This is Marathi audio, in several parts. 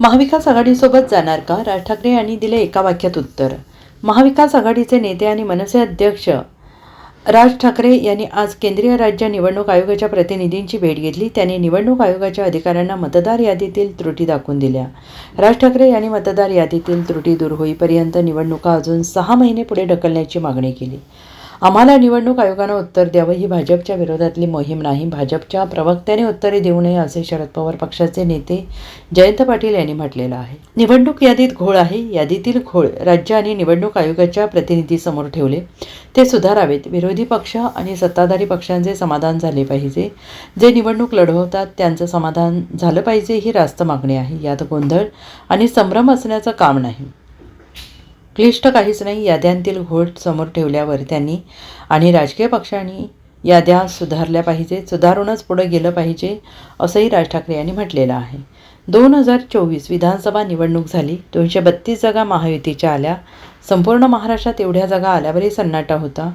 महाविकास आघाडीसोबत जाणार का? राज ठाकरे यांनी दिले एका वाक्यात उत्तर. महाविकास आघाडीचे नेते आणि मनसे अध्यक्ष राज ठाकरे यांनी आज केंद्रीय राज्य निवडणूक आयोगाच्या प्रतिनिधींची भेट घेतली. त्यांनी निवडणूक आयोगाच्या अधिकाऱ्यांना मतदार यादीतील त्रुटी दाखवून दिल्या. राज ठाकरे यांनी मतदार यादीतील त्रुटी दूर होईपर्यंत निवडणुका अजून सहा महिने पुढे ढकलण्याची मागणी केली. आम्हाला निवडणूक आयोगानं उत्तर द्यावं ही भाजपच्या विरोधातली मोहीम नाही. भाजपच्या प्रवक्त्याने उत्तरे देऊ नये असे शरद पवार पक्षाचे नेते जयंत पाटील यांनी म्हटलेलं आहे. निवडणूक यादीत घोळ आहे. यादीतील घोळ राज्य आणि निवडणूक आयोगाच्या प्रतिनिधीसमोर ठेवले. ते सुधारावेत. विरोधी पक्ष आणि सत्ताधारी पक्षांचे समाधान झाले पाहिजे. जे निवडणूक लढवतात त्यांचं समाधान झालं पाहिजे ही रास्त मागणी आहे. यात गोंधळ आणि संभ्रम असण्याचं काम नाही. क्लिष्ट काहीच नाही याद्यांतील घोट समोर ठेवल्यावर त्यांनी आणि राजकीय पक्षांनी याद्या सुधारल्या पाहिजेत सुधारूनच पुढे गेलं पाहिजे असंही राज ठाकरे यांनी म्हटलेलं आहे. दोन हजार चोवीस विधानसभा निवडणूक झाली दोनशे बत्तीस जागा महायुतीच्या आल्या. संपूर्ण महाराष्ट्रात एवढ्या जागा आल्यावरही सन्नाटा होता.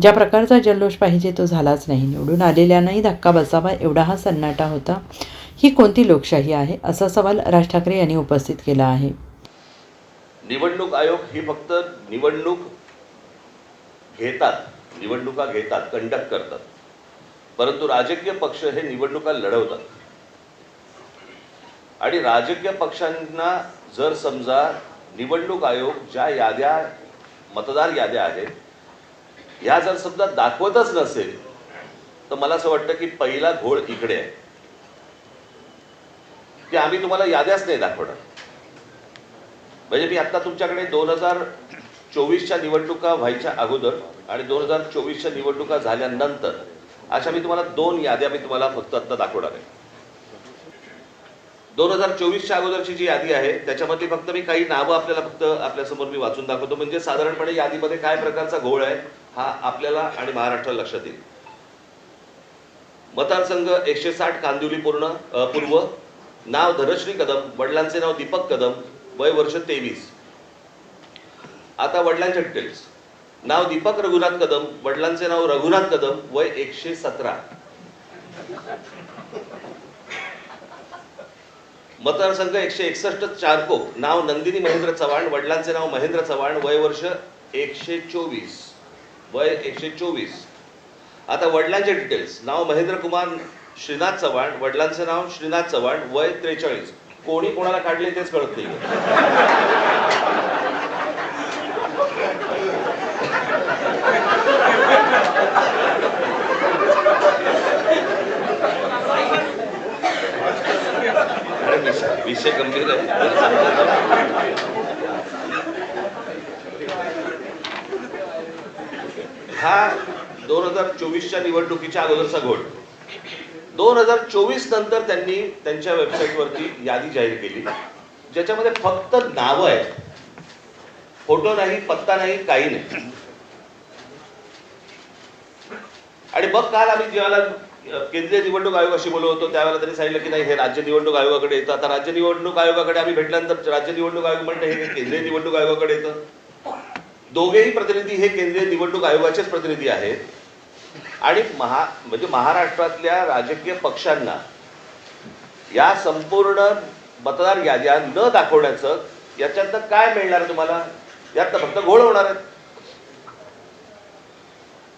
ज्या प्रकारचा जल्लोष पाहिजे तो झालाच नाही. निवडून आलेल्यांनाही धक्का बसावा एवढा हा सन्नाटा होता. ही कोणती लोकशाही आहे? असा सवाल राज ठाकरे यांनी उपस्थित केला आहे. निवडणूक आयोग ही फक्त निवडणूक घेतात निवडणुका घेतात कंडक्ट करतात. परंतु राजकीय पक्ष हे निवडणुका लढवतात. आणि राजकीय पक्षांना जर समजा निवडणूक आयोग ज्या याद्या मतदार याद्या आहेत ह्या जर समजा दाखवतच नसेल तर मला असं वाटतं की पहिला घोळ इकडे आहे. की आम्ही तुम्हाला याद्याच नाही दाखवणार. म्हणजे मी आता तुमच्याकडे दोन हजार चोवीसच्या निवडणुका व्हायच्या अगोदर आणि दोन हजार चोवीसच्या निवडणुका झाल्यानंतर अशा मी तुम्हाला दोन याद्या मी तुम्हाला फक्त आता दाखवणार आहे. दोन हजार चोवीसच्या अगोदरची जी यादी आहे त्याच्यामध्ये फक्त मी काही नावं आपल्याला फक्त आपल्यासमोर मी वाचून दाखवतो. म्हणजे साधारणपणे यादीमध्ये काय प्रकारचा घोळ आहे हा आपल्याला आणि महाराष्ट्राला लक्षात येईल. मतदारसंघ एकशे साठ कांदिवली पूर्ण पूर्व नाव धनश्री कदम वडिलांचे नाव दीपक कदम वय वर्ष तेवीस. आता वडिलांचे डिटेल्स नाव दीपक रघुनाथ कदम वडिलांचे नाव रघुनाथ कदम वय एकशे सतरा. मतदारसंघ एकशे एकसष्ट चारकोप. नाव नंदिनी महेंद्र चव्हाण वडिलांचे नाव महेंद्र चव्हाण वय वर्ष एकशे चोवीस. वय एकशे चोवीस. आता वडिलांचे डिटेल्स नाव महेंद्र कुमार श्रीनाथ चव्हाण वडिलांचे नाव श्रीनाथ चव्हाण वय त्रेचाळीस. कोणी कोणाला काढले तेच कळत नाही. विषय गंभीर आहे. हा दोन हजार चोवीसच्या निवडणुकीच्या अगोदरचा घोट दोन हजार चोवीस नंतर त्यांनी त्यांच्या वेबसाईटवरती यादी जाहीर केली ज्याच्यामध्ये फक्त नावं आहेत. फोटो नाही पत्ता नाही काही नाही. आणि मग काल आम्ही जेव्हा केंद्रीय निवडणूक आयोगाशी बोलत होतो त्यावेळेला त्यांनी सांगितलं की नाही हे राज्य निवडणूक आयोगाकडे येतं. आता राज्य निवडणूक आयोगाकडे आम्ही भेटल्यानंतर राज्य निवडणूक आयोग म्हणतं हे केंद्रीय निवडणूक आयोगाकडे येतं. दोघेही प्रतिनिधी हे केंद्रीय निवडणूक आयोगाचेच प्रतिनिधी आहेत. आणि महा म्हणजे महाराष्ट्रातल्या राजकीय पक्षांना या संपूर्ण मतदार याद्या न दाखवण्याचं याच्यातनं काय मिळणार तुम्हाला? यातनं फक्त घोळ होणार आहेत.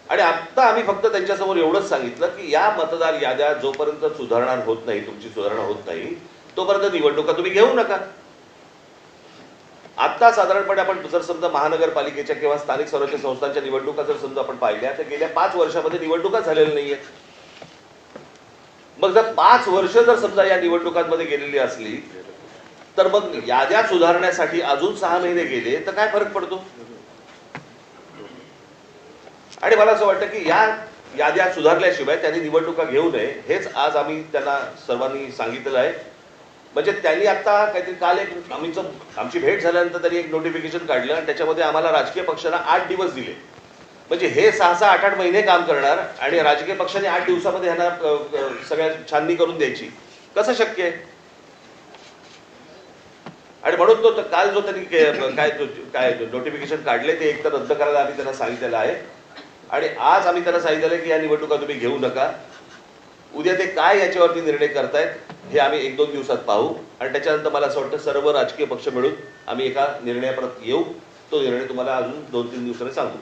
आणि आता आम्ही फक्त त्यांच्यासमोर एवढंच सांगितलं की या मतदार याद्या जोपर्यंत सुधारणा होत नाही तुमची सुधारणा होत नाही तोपर्यंत निवडणुका तुम्ही घेऊ नका. आता साधारणपणे आपण जर समजा महानगरपालिकेच्या किंवा स्थानिक स्वराज्य संस्थांच्या निवडणुका जर समजा आपण पाहिल्या तर गेल्या पाच वर्षामध्ये निवडणुका झालेल्या नाहीये मग जर पाच वर्ष जर समजा या निवडणुकांमध्ये गेलेली असली तर मग याद्या सुधारण्यासाठी अजून सहा महिने गेले तर काय फरक पडतो? आणि मला असं वाटतं की या याद्या सुधारल्याशिवाय त्यांनी निवडणुका घेऊ नये हेच आज आम्ही त्यांना सर्वांनी सांगितलेलं आहे. म्हणजे त्यांनी आता काहीतरी काल एक आम्हीचं आमची भेट झाल्यानंतर त्यांनी एक नोटिफिकेशन काढलं आणि त्याच्यामध्ये आम्हाला राजकीय पक्षांना आठ दिवस दिले. म्हणजे हे सहा सहा आठ आठ महिने काम करणार आणि राजकीय पक्षाने आठ दिवसामध्ये ह्यांना सगळ्या छाननी करून द्यायची. कसं शक्य आहे? आणि म्हणून तो काल जो त्यांनी काय काय नोटिफिकेशन काढले ते एकतर रद्द करायला आम्ही त्यांना सांगितलेलं आहे. आणि आज आम्ही त्यांना सांगितलेलं आहे की या निवडणुका तुम्ही घेऊ नका. उद्या ते काय याच्यावरती निर्णय करतायत हे आम्ही एक दोन दिवसात पाहू. आणि त्याच्यानंतर मला असं वाटतं सर्व राजकीय पक्ष मिळून आम्ही एका निर्णयापर्यंत येऊ. तो निर्णय तुम्हाला अजून दोन तीन दिवसांनी सांगू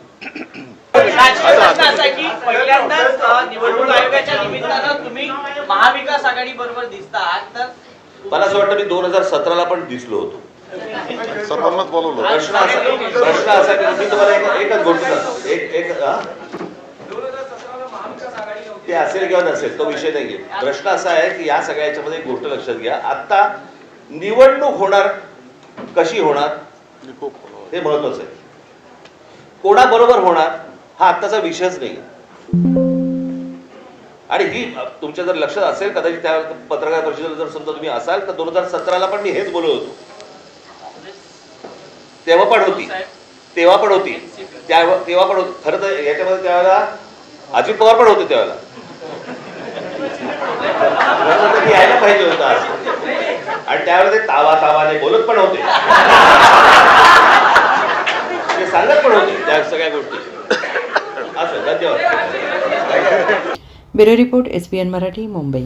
पहिल्यांदाच निवडणूक आयोगाच्या निमित्तानं तुम्ही महाविकास आघाडी बरोबर दिसता आहात तर मला असं वाटतं मी दोन हजार सतराला पण दिसलो होतो. सर्वांनाच बोलवलं. प्रश्न असा प्रश्न असा की मी तुम्हाला एक एकच गोष्ट सांगतो. एक एक? ते असेल किंवा नसेल तो विषय नाहीये प्रश्न असा आहे की या सगळ्या याच्यामध्ये एक गोष्ट लक्षात घ्या. आता निवडणूक होणार कशी होणार. हे महत्वाचं आहे. कोणाबरोबर होणार हा आत्ताचा विषयच नाही आणि ही तुमच्या जर लक्षात असेल कदाचित त्या पत्रकार परिषदेला जर समजा तुम्ही असाल तर दोन हजार सतराला पण मी हेच बोलत होतो. तेव्हा पण होती. तेव्हा पण होती. त्या- तेव्हा पण होती. खरं तर याच्यामध्ये त्यावेळेला अजित पवार पण होते त्यावेळेला. यायला पाहिजे होतं आणि त्यावेळेला ते तावा तावाने बोलत पण होते. ते सांगत पण होते त्या सगळ्या गोष्टी. असं धन्यवाद. Bureau report S B N Marathi Mumbai.